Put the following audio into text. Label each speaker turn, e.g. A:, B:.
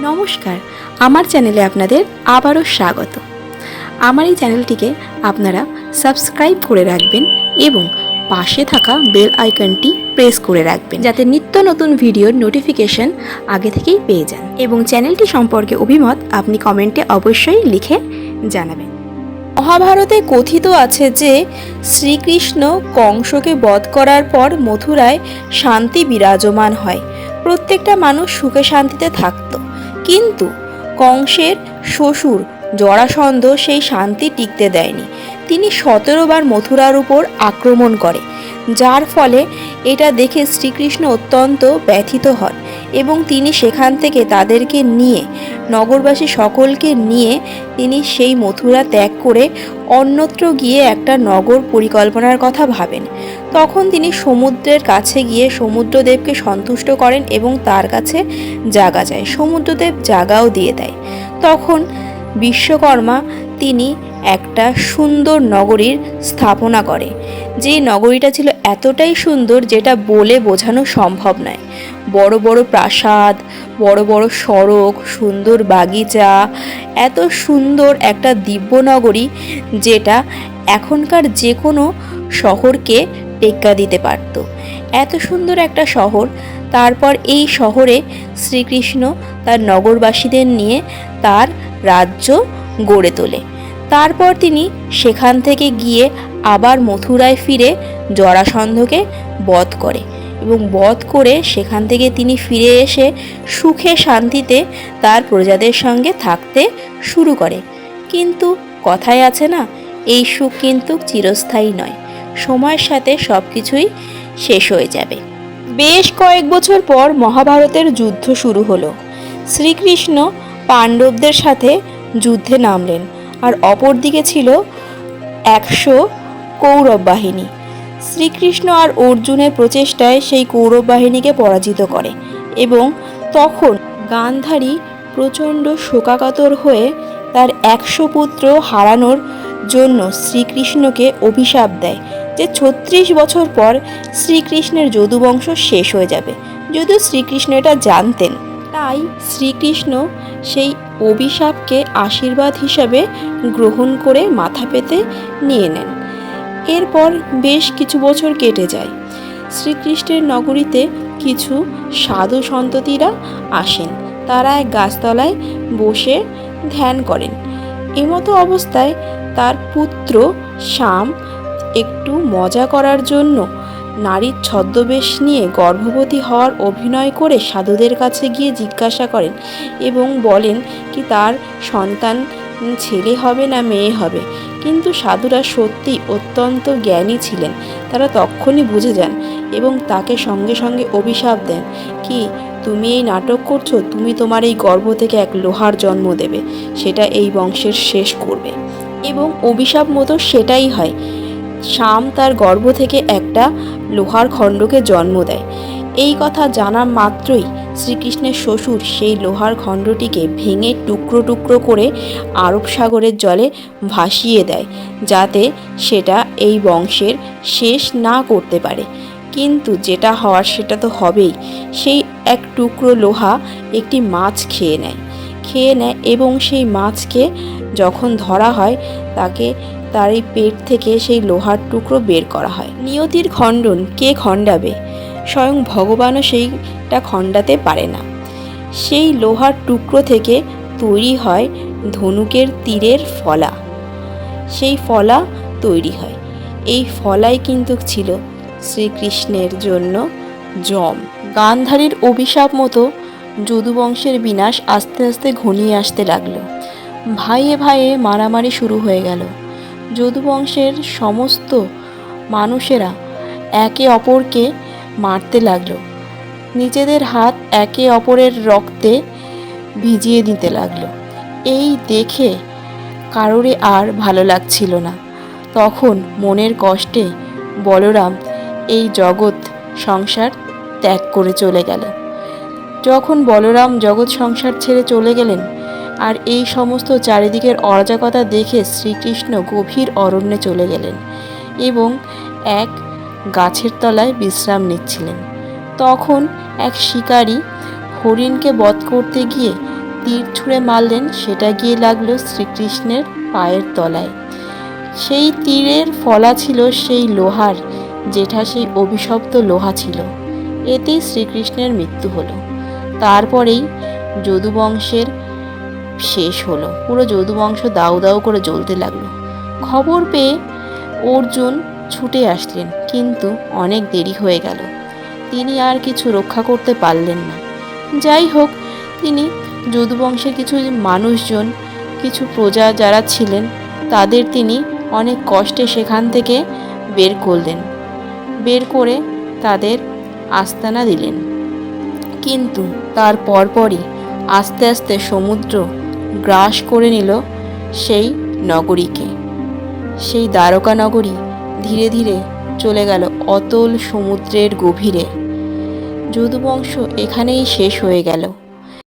A: নমস্কার, আমার চ্যানেলে আপনাদের আবারও স্বাগত। আমার এই চ্যানেলটিকে আপনারা সাবস্ক্রাইব করে রাখবেন এবং পাশে থাকা বেল আইকনটি প্রেস করে রাখবেন, যাতে নিত্য নতুন ভিডিওর নোটিফিকেশন আগে থেকেই পেয়ে যান। এবং চ্যানেলটি সম্পর্কে অভিমত আপনি কমেন্টে অবশ্যই লিখে জানাবেন। মহাভারতে কথিত আছে যে, শ্রীকৃষ্ণ কংসকে বধ করার পর মথুরায় শান্তি বিরাজমান হয়। প্রত্যেকটা মানুষ সুখে শান্তিতে থাকত। কিন্তু কংসের শ্বশুর জরাসন্ধ সেই শান্তি টিকতে দেয়নি। তিনি সতেরো বার মথুরার উপর আক্রমণ করে, যার ফলে এটা দেখে শ্রীকৃষ্ণ অত্যন্ত ব্যথিত হন এবং তিনি সেখান থেকে তাদেরকে নিয়ে, নগরবাসী সকলকে নিয়ে তিনি সেই মথুরা ত্যাগ করে অন্যত্র গিয়ে একটা নগর পরিকল্পনার কথা ভাবেন। তখন তিনি সমুদ্রের কাছে গিয়ে সমুদ্রদেবকে সন্তুষ্ট করেন এবং তার কাছে জাগা যায়। সমুদ্রদেব জাগাও দিয়ে দেয়। তখন বিশ্বকর্মা তিনি একটা সুন্দর নগরীর স্থাপনা করে। যে নগরীটা ছিল এতটাই সুন্দর যেটা বলে বোঝানো সম্ভব নয়। বড় বড় প্রাসাদ, বড় বড় সড়ক, সুন্দর বাগিচা, এত সুন্দর একটা দিব্য নগরী যেটা এখনকার যে কোনো শহরকে টেক্কা দিতে পারত। এত সুন্দর একটা শহর, তারপর এই শহরে শ্রীকৃষ্ণ তার নগরবাসীদের নিয়ে তার রাজ্য গড়ে তোলে। তারপর তিনি সেখান থেকে গিয়ে আবার মথুরায় ফিরে জরাসন্ধকে বধ করে এবং বধ করে সেখান থেকে তিনি ফিরে এসে সুখে শান্তিতে তার প্রজাদের সঙ্গে থাকতে শুরু করে। কিন্তু কথায় আছে না, এই সুখ কিন্তু চিরস্থায়ী নয়। সময়ের সাথে সব কিছুই শেষ হয়ে যাবে। বেশ কয়েক বছর পর মহাভারতের যুদ্ধ শুরু হলো। শ্রীকৃষ্ণ পাণ্ডবদের সাথে যুদ্ধে নামলেন আর অপরদিকে ছিল একশো কৌরব বাহিনী। শ্রীকৃষ্ণ আর অর্জুনের প্রচেষ্টায় সেই কৌরব বাহিনীকে পরাজিত করে এবং তখন গান্ধারী প্রচণ্ড শোকাকাতর হয়ে তার একশো পুত্র হারানোর জন্য শ্রীকৃষ্ণকে অভিশাপ দেয়। যে ছত্রিশ বছর পর শ্রীকৃষ্ণের যদুবংশ শেষ হয়ে যাবে। যদিও শ্রীকৃষ্ণ এটা জানতেন, তাই শ্রীকৃষ্ণ সেই অভিশাপকে আশীর্বাদ হিসাবে গ্রহণ করে মাথা পেতে নিয়ে নেন। এরপর বেশ কিছু বছর কেটে যায়। শ্রীকৃষ্ণের নগরীতে কিছু সাধু সন্ততিরা আসেন। তারা এক গাছতলায় বসে ধ্যান করেন। এমতো অবস্থায় তার পুত্র শ্যাম একটু মজা করার জন্য নারীর ছদ্মবেশ নিয়ে গর্ভবতী হওয়ার অভিনয় করে সাধুদের কাছে গিয়ে জিজ্ঞাসা করেন এবং বলেন কি তার সন্তান ছেলে হবে না মেয়ে হবে। কিন্তু সাধুরা সত্যি অত্যন্ত জ্ঞানী ছিলেন। তারা তখনই বুঝে যান এবং তাকে সঙ্গে সঙ্গে অভিশাপ দেন। কি, তুমি এই নাটক করছ? তুমি তোমার এই গর্ভ থেকে এক লোহার জন্ম দেবে। সেটা এই বংশের শেষ করবে। এবং অভিশাপ মতো সেটাই হয়। শাম তার গর্ভ থেকে একটা লোহার খণ্ডকে জন্ম দেয়। এই কথা জানা মাত্রই শ্রীকৃষ্ণের শ্বশুর সেই লোহার খণ্ডটিকে ভেঙে টুকরো টুকরো করে আরব সাগরের জলে ভাসিয়ে দেয়, যাতে সেটা এই বংশের শেষ না করতে পারে। কিন্তু যেটা হওয়ার সেটা তো হবেই। সেই এক টুকরো লোহা একটি মাছ খেয়ে নেয়। খেয়ে নেয় এবং সেই মাছকে যখন ধরা হয়, তাকে তার এই পেট থেকে সেই লোহার টুকরো বের করা হয়। নিয়তির খণ্ডন কে খণ্ডাবে? স্বয়ং ভগবানও সেইটা খণ্ডাতে পারে না। সেই লোহার টুকরো থেকে তৈরি হয় ধনুকের তীরের ফলা। সেই ফলা তৈরি হয়। এই ফলাই কিন্তু ছিল শ্রীকৃষ্ণের জন্য জম। গান্ধারীর অভিশাপ মতো যদুবংশের বিনাশ আস্তে আস্তে ঘনিয়ে আসতে লাগল। ভাইয়ে ভাইয়ে মারামারি শুরু হয়ে গেল। যদুবংশের সমস্ত মানুষেরা একে অপরকে মারতে লাগল। নিজেদের হাত একে অপরের রক্তে ভিজিয়ে দিতে লাগল। এই দেখে কারোরই আর ভালো লাগছিল না। তখন মনের কষ্টে বলরাম এই জগৎ সংসার ত্যাগ করে চলে গেল যখন বলরাম জগৎ সংসার ছেড়ে চলে গেলেন আর এই সমস্ত চারিদিকের অরাজকতা দেখে শ্রীকৃষ্ণ গভীর অরণ্যে চলে গেলেন এবং এক গাছের তলায় বিশ্রাম নিচ্ছিলেন। তখন এক শিকারী হরিণকে বধ করতে গিয়ে তীর ছুঁড়ে মারলেন, সেটা গিয়ে লাগল শ্রীকৃষ্ণের পায়ের তলায়। সেই তীরের ফলা ছিল সেই লোহার, যেটা সেই অভিশপ্ত লোহা ছিল। এতেই শ্রীকৃষ্ণের মৃত্যু হলো। তারপরেই যদুবংশের শেষ হলো। পুরো যদুবংশ দাউ দাউ করে জ্বলতে লাগল। খবর পেয়ে অর্জুন ছুটে আসলেন, কিন্তু অনেক দেরি হয়ে গেল। তিনি আর কিছু রক্ষা করতে পারলেন না। যাই হোক, তিনি যদুবংশের কিছু মানুষজন, কিছু প্রজা যারা ছিলেন, তাদের তিনি অনেক কষ্টে সেখান থেকে বের করলেন। বের করে তাদের আস্তানা দিলেন। কিন্তু তার পরপরই আস্তে আস্তে সমুদ্র গ্রাস করে নিল সেই নগরীকে। সেই দ্বারকা নগরী ধীরে ধীরে চলে গেল অতল সমুদ্রের গভীরে। যদুবংশ এখানেই শেষ হয়ে গেল।